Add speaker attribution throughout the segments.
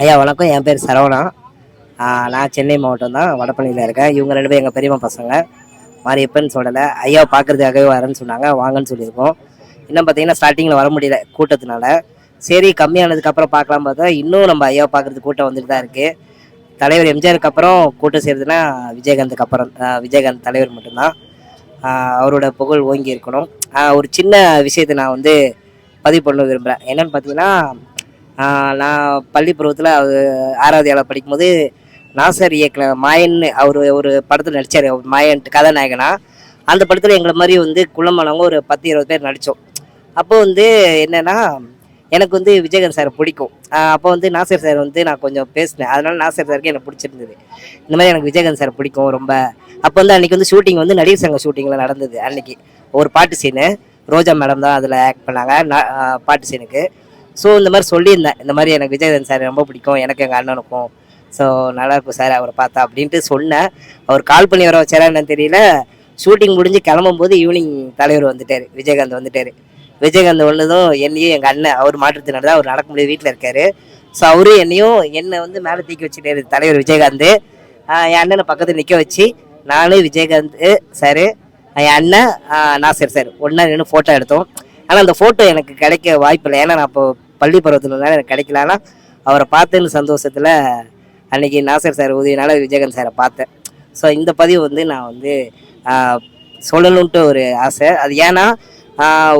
Speaker 1: ஐயா வணக்கம். என் பேர் சரவணா. நான் சென்னை மாவட்டம் தான் வடப்பள்ளியில் இருக்கேன். இவங்க ரெண்டு பேரும் எங்கள் பெரியம்மா பசங்க. மாரியப்பன் சொல்லலை. ஐயா பார்க்கறதுக்காகவே வரேன்னு சொன்னாங்க. வாங்கன்னு சொல்லியிருக்கோம். இன்னும் பார்த்தீங்கன்னா ஸ்டார்டிங்கில் வர முடியல கூட்டத்தினால. சரி கம்மியானதுக்கப்புறம் பார்க்கலாம் பார்த்தா இன்னும் நம்ம ஐயா பார்க்குறது கூட்டம் வந்துட்டு தான் இருக்குது தலைவர் எம்ஜிஆருக்கு அப்புறம் கூட்டம் சேர்றதுன்னா விஜயகாந்துக்கு அப்புறம் விஜயகாந்த் தலைவர் மட்டும்தான். அவரோட புகழ் ஓங்கி இருக்கணும். ஒரு சின்ன விஷயத்தை நான் வந்து பதிவு பண்ண விரும்புகிறேன் என்னென்னு பார்த்தீங்கன்னா நான் பள்ளி பருவத்தில் ஆறாவது ஏழாவது படிக்கும்போது நாசர் இயக்கின மாயன்னு அவர் ஒரு படத்தில் நடித்தார் மாயன்ட்டு கதாநாயகனா. அந்த படத்தில் எங்களை மாதிரி வந்து குள்ளமானவங்க ஒரு பத்து இருபது பேர் நடித்தோம் அப்போ வந்து என்னென்னா எனக்கு வந்து விஜயகாந்த் சார் பிடிக்கும். அப்போ வந்து நாசர் சார் வந்து நான் கொஞ்சம் பேசினேன். அதனால நாசர் சாருக்கு எனக்கு பிடிச்சிருந்தது. இந்த மாதிரி எனக்கு விஜயகாந்த் சார் பிடிக்கும் ரொம்ப. அப்போ வந்து அன்றைக்கி வந்து ஷூட்டிங் வந்து நடிகர் சங்க ஷூட்டிங்கில் நடந்தது அன்றைக்கி ஒரு பாட்டு சீனு ரோஜா மேடம் தான் அதில் ஆக்ட் பண்ணாங்க. பாட்டு சீனுக்கு ஸோ இந்த மாதிரி சொல்லியிருந்தேன். இந்த மாதிரி எனக்கு விஜயகாந்த் சார் ரொம்ப பிடிக்கும். எனக்கு எங்கள் அண்ணனுக்கும். ஸோ நல்லா இருக்கும் சார் அவரை பார்த்தா அப்படின்ட்டு சொன்னேன். அவர் கால் பண்ணி வர வச்சாரா என்னன்னு தெரியல. ஷூட்டிங் முடிஞ்சு கிளம்பும்போது ஈவினிங் தலைவர் வந்துட்டார். விஜயகாந்த் வந்துட்டார். விஜயகாந்த் ஒன்றுதும் என்னையும் எங்கள் அண்ணன் அவர் மாற்றுத்தினால தான் அவர் நடக்க முடியாது. வீட்டில் இருக்காரு. ஸோ அவரும் என்னையும் என்னை வந்து மேலே தூக்கி வச்சுட்டாரு. தலைவர் விஜயகாந்த். என் அண்ணனை பக்கத்தில் நிற்க வச்சு நானும் விஜயகாந்த் சார் என் அண்ணன் நாசர் சார். ஒன்றா நின்று ஃபோட்டோ எடுத்தோம். ஆனால் அந்த ஃபோட்டோ எனக்கு கிடைக்க வாய்ப்பு இல்லை ஏன்னா நான் இப்போ பள்ளி பருவத்தில் இருந்தாலும் எனக்கு கிடைக்கலன்னா அவரை பார்த்தேன்னு சந்தோஷத்தில் அன்னைக்கு நாசர் சார் உதவினால விஜயகாந்த் சாரை பார்த்தேன். ஸோ இந்த பதிவு வந்து நான் வந்து சொல்லணுன்ட்டு ஒரு ஆசை. அது ஏன்னா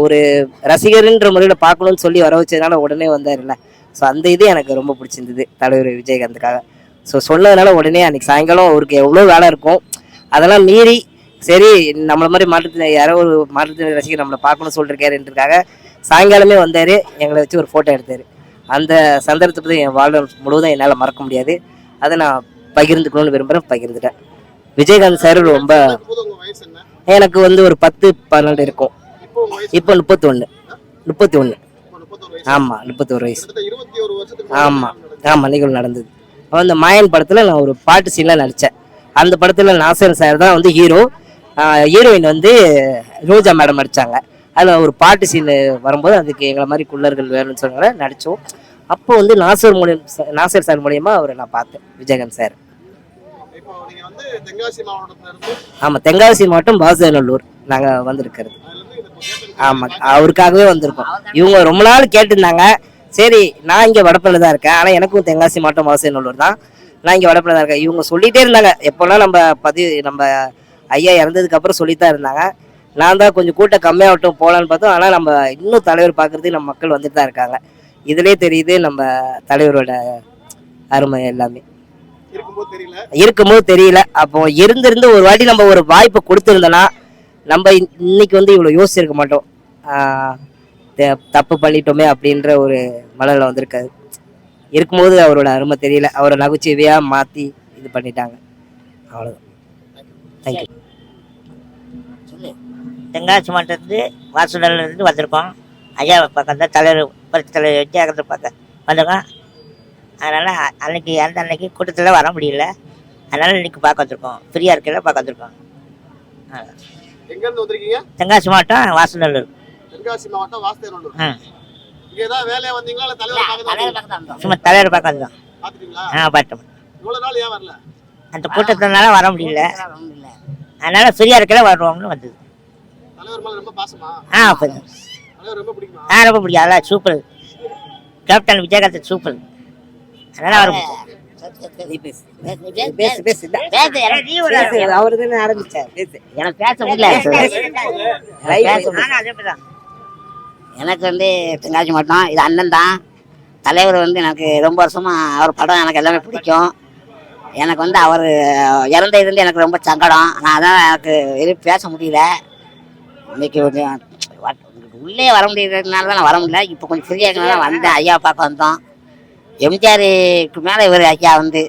Speaker 1: ஒரு ரசிகர்ன்ற முறையில் பார்க்கணும்னு சொல்லி வர வச்சதுனால உடனே வந்தார்ல ஸோ அந்த இது எனக்கு ரொம்ப பிடிச்சிருந்தது தலைவர் விஜயகாந்துக்காக. ஸோ சொன்னதுனால உடனே அன்னைக்கு சாயங்காலம் அவருக்கு எவ்வளோ வேலை இருக்கும் அதெல்லாம் மீறி சரி நம்மளை மாதிரி மாற்றத்தில் யாரோ ஒரு மாற்றுத்திறனாளி ரசிகர் நம்மளை பார்க்கணும்னு சொல்லிருக்காருன்றதுக்காக சாயங்காலமே வந்தார் எங்களை வச்சு ஒரு ஃபோட்டோ எடுத்தார். அந்த சந்தர்ப்பத்தை பற்றி என் வாழ்நாள் முழுவதும் என்னால் மறக்க முடியாது. அதை நான் பகிர்ந்துக்கணும்னு விரும்புகிறேன் பகிர்ந்துட்டேன். விஜயகாந்த் சார் ரொம்ப எனக்கு வந்து ஒரு பத்து பன்னெண்டு இருக்கும்.
Speaker 2: இப்போ
Speaker 1: முப்பத்தி ஒன்று முப்பத்தி ஒன்று
Speaker 2: முப்பத்தொரு வயசு.
Speaker 1: ஆமாம்
Speaker 2: ஒரு
Speaker 1: ஆமாம் நிகழ்வு நடந்தது. அந்த மாயன் படத்தில் நான் ஒரு பாட்டு சீனில் நடித்தேன் அந்த படத்தில் நாசர் சார் தான் வந்து ஹீரோ ஹீரோயின் வந்து ரோஜா மேடம் நடித்தாங்க அதில் ஒரு பாட்டு சீன் வரும்போது அதுக்கு எங்களை மாதிரி குள்ளர்கள் வேணும்னு சொன்னாங்க. நடித்தோம் அப்போ வந்து நாசர் மூலியம் நாசர் சார் மூலியமா அவரை நான் பார்த்தேன் விஜயகாந்த் சார். ஆமாம் தென்காசி மாவட்டம் பாசநல்லூர் நாங்கள் வந்திருக்கிறது. ஆமாம் அவருக்காகவே வந்திருக்கோம். இவங்க ரொம்ப நாள் கேட்டிருந்தாங்க. சரி நான் இங்கே வடப்பில் தான் இருக்கேன். ஆனால் எனக்கும் தென்காசி மாவட்டம் வாசநல்லூர் தான். நான் இங்கே வடப்பில் தான் இருக்கேன். இவங்க சொல்லிட்டே இருந்தாங்க. எப்போல்லாம் நம்ம பதிவு நம்ம ஐயா இறந்ததுக்கு அப்புறம் சொல்லித்தான் இருந்தாங்க. நான் தான் கொஞ்சம் கூட்டம் கம்மியாகட்டும் போகலான்னு பார்த்தோம். ஆனால் நம்ம இன்னும் தலைவர் பார்க்குறதுக்கு நம்ம மக்கள் வந்துட்டு தான் இருக்காங்க. இதுலேயே தெரியுது நம்ம தலைவரோட அருமை எல்லாமே.
Speaker 2: இருக்கும்போது தெரியல.
Speaker 1: இருக்கும்போது தெரியல. அப்போ இருந்திருந்து ஒரு வாட்டி நம்ம ஒரு வாய்ப்பை கொடுத்துருந்தோன்னா நம்ம இன்- இன்னைக்கு வந்து இவ்வளோ யோசிச்சிருக்க மாட்டோம். தப்பு பண்ணிட்டோமே அப்படின்ற ஒரு மனதில் வந்திருக்காது. இருக்கும்போது அவரோட அருமை தெரியல. அவரை நகைச்சுவையாக மாற்றி இது பண்ணிட்டாங்க. அவ்வளோதான் தேங்க்யூ
Speaker 3: தென்காசி மாவட்டத்துலேருந்து வாசுடலேருந்து வந்திருக்கோம். ஐயாவை பார்க்க தான் தலைவர் பரிசு தலைவர் விஜயகாந்த் பார்க்க வந்திருக்கோம். அதனால் அன்னைக்கு அந்த அன்னைக்கு கூட்டத்தில் வர முடியல. அதனால் இன்னைக்கு பார்க்க வந்திருக்கோம். ஃப்ரீயாக இருக்கையில் பார்க்க வந்திருக்கோம். ஆ.
Speaker 2: எங்க இருந்து வந்திருக்கீங்க?
Speaker 3: தென்காசி மாவட்டம் வாசுநல்லூர்.
Speaker 2: தென்காசி மாவட்டம் வாசுதேவநல்லூர்
Speaker 3: ம்
Speaker 2: இங்க ஏதாவது வேலையா வந்தீங்களா? இல்ல தலைவர் பார்க்க தான்
Speaker 3: சும்மா தலைவர் பார்க்க வந்தோம். ஆ பார்த்தோம்
Speaker 2: இவ்வளவு நாள் ஏன் வரல?
Speaker 3: அந்த கூட்டத்தினால வர முடியல. அதனால் ஃப்ரீயாக இருக்கையில் வருவோம்னு வந்தது. ஆ ஆ ரொம்ப பிடிக்கும். அதான் சூப்பர் கேப்டன் விஜயகாந்த் சூப்பர் அதனால் அவர்
Speaker 1: நீ பேசு பேசு பேசு இந்தா. பேசு. அவரு தானே ஆரம்பிச்சார். பேசு.
Speaker 3: எனக்கு பேச முடியல.
Speaker 4: வந்து தென்காசி மாவட்டம் இது அண்ணன் தான். தலைவர் வந்து எனக்கு ரொம்ப வருஷமா அவர் படம் எனக்கு எல்லாமே பிடிக்கும். எனக்கு வந்து அவர் இறந்த வந்து எனக்கு ரொம்ப சங்கடம். நான் அதான் எனக்கு எதுவும் பேச முடியல. இன்னைக்கு கொஞ்சம் உள்ளே வர முடியறதுனால தான் நான் வர முடியல. இப்போ கொஞ்சம் ஃப்ரீயாக இருக்கனால வந்தேன். ஐயா பார்க்க வந்தோம். எம்ஜிஆருக்கு மேலே இவர் ஐயா வந்து.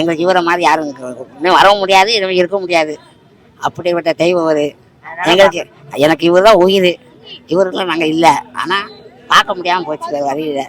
Speaker 4: எங்களுக்கு இவரை மாதிரி யாரும் இன்னும் வரவும் முடியாது இன்னும் இருக்க முடியாது. அப்படிப்பட்ட தெய்வம் அவர். எங்களுக்கு எனக்கு இவர் தான் உயிர். இவருக்குலாம் நாங்கள் இல்லை. ஆனால் பார்க்க முடியாமல் போச்சு வழியில்.